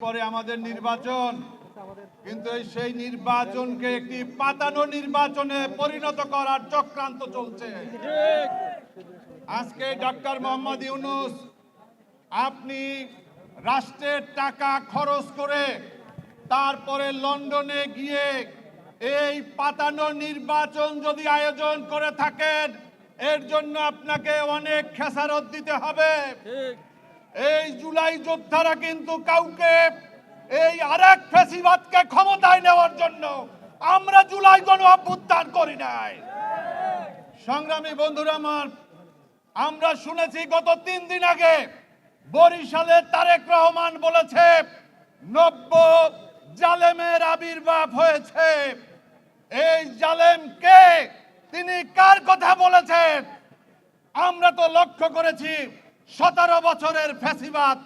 পরে আমাদের নির্বাচন। কিন্তু সেই নির্বাচনকে একটি পাতানো নির্বাচনে পরিণত করার চক্রান্ত চলছে। আজকে ডক্টর মোহাম্মদ ইউনুস, আপনি রাষ্ট্রের টাকা খরচ করে তারপরে লন্ডনে গিয়ে এই পাতানো নির্বাচন যদি আয়োজন করে থাকেন, এর জন্য আপনাকে অনেক খেসারত দিতে হবে। এই জুলাই যোদ্ধারা কিন্তু কাউকে এই আরেক ফেসিবাদকে ক্ষমতায় নেওয়ার জন্য আমরা জুলাই গণ অভ্যুত্থান করি নাই। সংগ্রামী বন্ধুরা আমার, আমরা শুনেছি গত তিন দিন আগে বরিশালে তারেক রহমান বলেছে, নব্য জালেমের আবির্ভাব হয়েছে। এই জালেম কে? তিনি কার কথা বলেছেন? আমরা তো লক্ষ্য করেছি সতেরো বছরের ফেসিবাদ,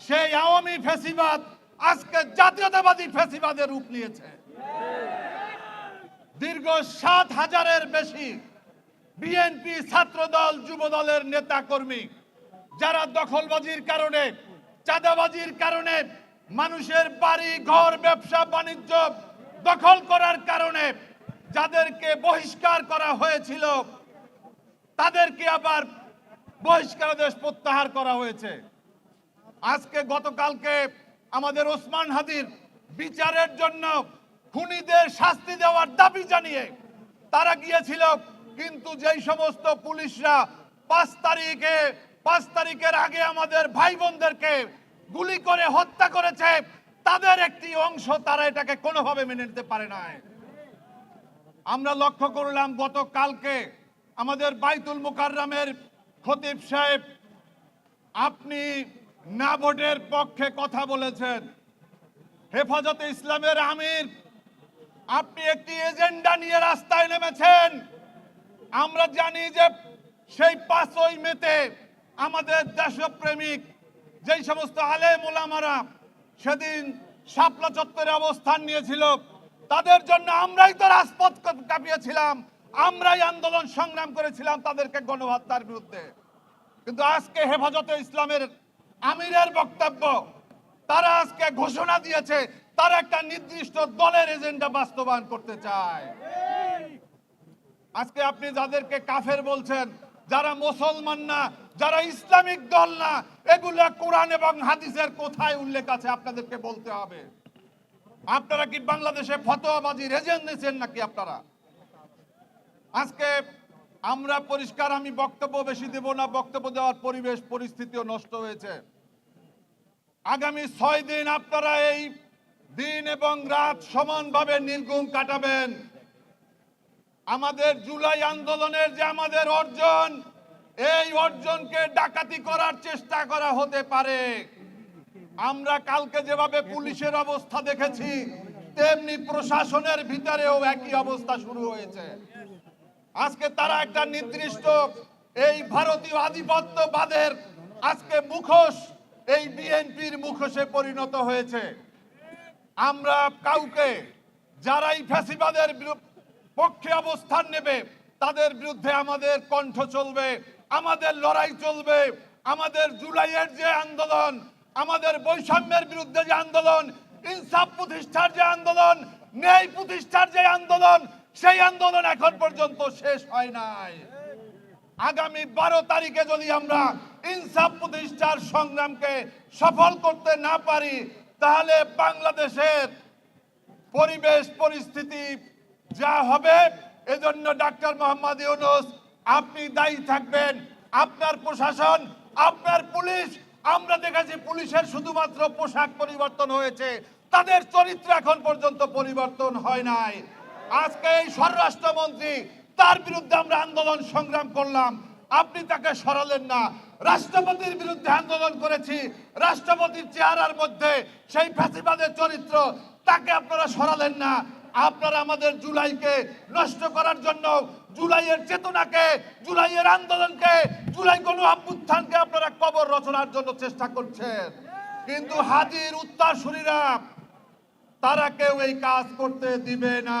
সেই আওয়ামী ফেসিবাদ আজকে জাতীয়তাবাদী ফেসিবাদের রূপ নিয়েছে। দীর্ঘ সাত হাজারের বেশি বিএনপি ছাত্রদল যুব দলের নেতা কর্মী যারা দখলবাজির কারণে, চাঁদাবাজির কারণে মানুষের বাড়ি, ঘর, ব্যবসা, বাণিজ্য দখল করার কারণে যাদেরকে বহিষ্কার করা হয়েছিল, তাদেরকে আবার বহিষ্কারাদেশ প্রত্যাহার করা হয়েছে। আজকে গতকালকে আমাদের ওসমান হাদির বিচারের জন্য খুনিদের শাস্তি দেওয়ার দাবি জানিয়ে তারা গিয়েছিল, কিন্তু যেই সমস্ত পুলিশরা পাঁচ তারিখে, পাঁচ তারিখের আগে আমাদের ভাই বোনদেরকে গুলি করে হত্যা করেছে, তাদের একটি অংশ তারা এটাকে কোনোভাবে মেনে নিতে পারে নাই। আমরা লক্ষ্য করলাম গতকালকে আমাদের বাইতুল মুকাররমের খতিব সাহেব, আপনি না ভোটের পক্ষে কথা বলেছেন। হেফাজতে ইসলামের আমির, আপনি একটি এজেন্ডা নিয়ে রাস্তায় নেমেছেন। আমরা জানি যে সেই পাঁচই মেতে আমাদের দেশপ্রেমিক, যেই সমস্ত আলেম ওলামারা সেদিন শাপলা চত্বরে অবস্থান নিয়েছিল, তাদের জন্য আমরাই তো রাজপথ কাঁপিয়েছিলাম, আমরাই আন্দোলন সংগ্রাম করেছিলাম তাদেরকে গণহত্যার বিরুদ্ধে। কিন্তু আজকে হেফাজতে ইসলামের আমিরের বক্তব্য, তারা আজকে ঘোষণা দিয়েছে, তারা একটা নির্দিষ্ট দলের এজেন্ডা বাস্তবায়ন করতে চায়। আজকে আপনি যাদেরকে কাফের বলছেন, যারা মুসলমান না, যারা ইসলামিক দল না, এগুলা কোরআন এবং হাদিসের কোথায় উল্লেখ আছে আপনাদেরকে বলতে হবে। আপনারা কি বাংলাদেশে ফতোয়াবাজি রেজেন নিয়েছেন নাকি আপনারা? আজকে আমরা পরিষ্কার, আমি বক্তব্য বেশি দেব না, বক্তব্য দেওয়ার পরিবেশ, পরিস্থিতিও নষ্ট হয়েছে। আগামী ছয় দিন আপনারা এই দিন এবং রাত সমানভাবে নির্গুম কাটাবেন। আমাদের জুলাই আন্দোলনের যে আমাদের অর্জন, এই অর্জনকে ডাকাতি করার চেষ্টা করা হতে পারে। আমরা কালকে যেভাবে পুলিশের অবস্থা দেখেছি, তেমনি প্রশাসনের ভিতরেও একই অবস্থা শুরু হয়েছে। আজকে তারা একটা নির্দিষ্ট এই ভারতীয় আধিপত্যবাদের আজকে মুখোশ, এই বিএনপির মুখোশে পরিণত হয়েছে। আমরা কাউকে, যারাই ফ্যাসিবাদের পক্ষে অবস্থান নেবে, তাদের বিরুদ্ধে আমাদের কণ্ঠ চলবে, আমাদের লড়াই চলবে, আমাদের জুলাইয়ের যে আন্দোলন, আমাদের বৈষম্যের বিরুদ্ধে যে আন্দোলন, ইনসাফ প্রতিষ্ঠার যে আন্দোলন, ন্যায় প্রতিষ্ঠার যে আন্দোলন সেই আন্দোলন এখন পর্যন্ত শেষ হয় নাই। আগামী বারো তারিখে যদি আমরা ইনসাফ প্রতিষ্ঠার সংগ্রামকে সফল করতে না পারি, তাহলে বাংলাদেশের পরিবেশ, পরিস্থিতি যা হবে, এজন্য ডাক্তার মোহাম্মদ ইউনুস, আপনি দায়ী থাকবেন। আপনার প্রশাসন, আপনার পুলিশ, আমরা দেখেছি পুলিশের শুধুমাত্র পোশাক পরিবর্তন হয়েছে। তাদের চরিত্র এখন পর্যন্ত পরিবর্তন হয় নাই। আজকে এই স্বরাষ্ট্রমন্ত্রী, তার বিরুদ্ধে আমরা আন্দোলন সংগ্রাম করলাম। আপনি তাকে সরালেন না। রাষ্ট্রপতির বিরুদ্ধে আন্দোলন করেছি। রাষ্ট্রপতির চেহারার মধ্যে সেই ফ্যাসিবাদের চরিত্র, তাকে আপনারা সরালেন না। আপনারা আমাদের জুলাইকে নষ্ট করার জন্য জুলাইয়ের চেতনাকে, জুলাইয়ের আন্দোলনকে, জুলাই কোন অভ্যুত্থানকে আপনারা কবর রচনার জন্য চেষ্টা করছেন। কিন্তু হাজির উত্তরসূরিরা, তারা কেউ এই কাজ করতে দিবে না।